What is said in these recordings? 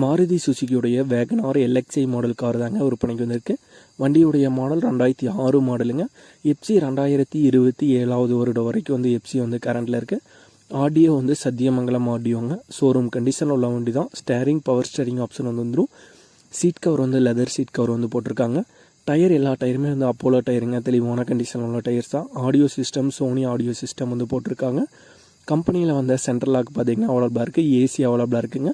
Maruti சுசுகியுடைய Wagon R LXI model car தாங்க விற்பனைக்கு வந்திருக்கு. வண்டியுடைய மாடல் ரெண்டாயிரத்தி ஆறு மாடலுங்க எப்சி ரெண்டாயிரத்தி இருபத்தி ஏழாவது வருடம் வரைக்கும் வந்து எப்சி வந்து கரண்டில் இருக்குது ஆடியோ வந்து சத்தியமங்கலம் ஆடியோங்க ஷோரூம் கண்டிஷனில் உள்ள வண்டி தான் ஸ்டேரிங் பவர் ஸ்டேரிங் ஆப்ஷன் வந்து வந்துடும் சீட் கவர் வந்து லெதர் சீட் கவர் வந்து போட்டிருக்காங்க. டயர் எல்லா டயருமே வந்து அப்போலோ டயருங்க தெளிவான கண்டிஷன் உள்ள டயர்ஸ் தான். Audio system Sony audio system வந்து போட்டிருக்காங்க. கம்பெனியில் வந்த சென்ட்ரல் லாக் பார்த்தீங்கன்னா அவைலபிளாக இருக்குது ஏசி அவைலபிளாக இருக்குங்க.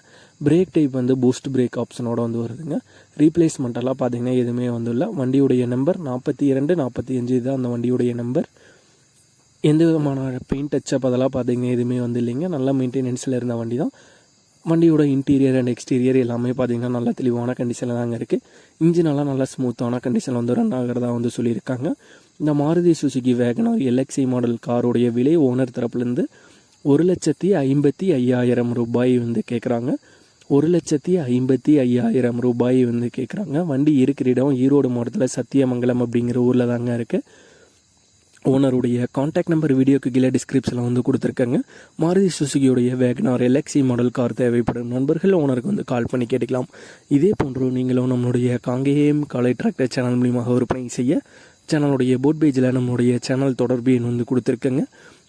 பிரேக் டைப் வந்து பூஸ்ட் பிரேக் ஆப்ஷனோட வந்து வருதுங்க. ரீப்ளேஸ்மெண்ட்டெல்லாம் பார்த்தீங்கன்னா எதுவுமே வந்து இல்லை. வண்டியுடைய நம்பர் நாற்பத்தி இரண்டு நாற்பத்தி அஞ்சு தான் அந்த வண்டியுடைய நம்பர் எந்த விதமான பெயிண்ட் டச்சப் அதெல்லாம் பார்த்தீங்கன்னா எதுவுமே வந்து இல்லைங்க. நல்லா மெயின்டெனன்ஸில் இருந்த வண்டி தான் வண்டியோட இன்டீரியர் அண்ட் எக்ஸ்டீரியர் எல்லாமே பார்த்தீங்கன்னா நல்ல தெளிவான கண்டிஷனில் தாங்க இருக்குது இன்ஜினெல்லாம் நல்லா ஸ்மூத்தான கண்டிஷனில் வந்து ரன் ஆகிறதா வந்து சொல்லியிருக்காங்க. இந்த Maruti Suzuki Wagon R LXI model காருடைய விலை ஓனர் தரப்புலேருந்து ஒரு லட்சத்தி ஐம்பத்தி ஐயாயிரம் ரூபாய் வந்து கேட்குறாங்க ஒரு லட்சத்தி ஐம்பத்தி ஐயாயிரம் ரூபாய் வந்து கேட்குறாங்க வண்டி இருக்கிற இடம் ஈரோடு மாவட்டத்தில் சத்தியமங்கலம் அப்படிங்கிற ஊரில் தாங்க இருக்குது ஓனருடைய காண்டாக்ட் நம்பர் வீடியோக்கு கீழே டிஸ்கிரிப்ஷனில் வந்து கொடுத்துருக்கேங்க. Maruti சுசுகியுடைய Wagon R LXI model car தேவைப்படும் நண்பர்கள் ஓனருக்கு வந்து கால் பண்ணி கேட்டுக்கலாம். இதே போன்று நீங்களும் நம்மளுடைய காங்கேயம் காலை டிராக்டர் சேனல் மூலியமாக விற்பனை செய்ய சேனலுடைய போட் பேஜில் நம்மளுடைய சேனல் தொடர்பு எண் வந்து கொடுத்துருக்கேங்க.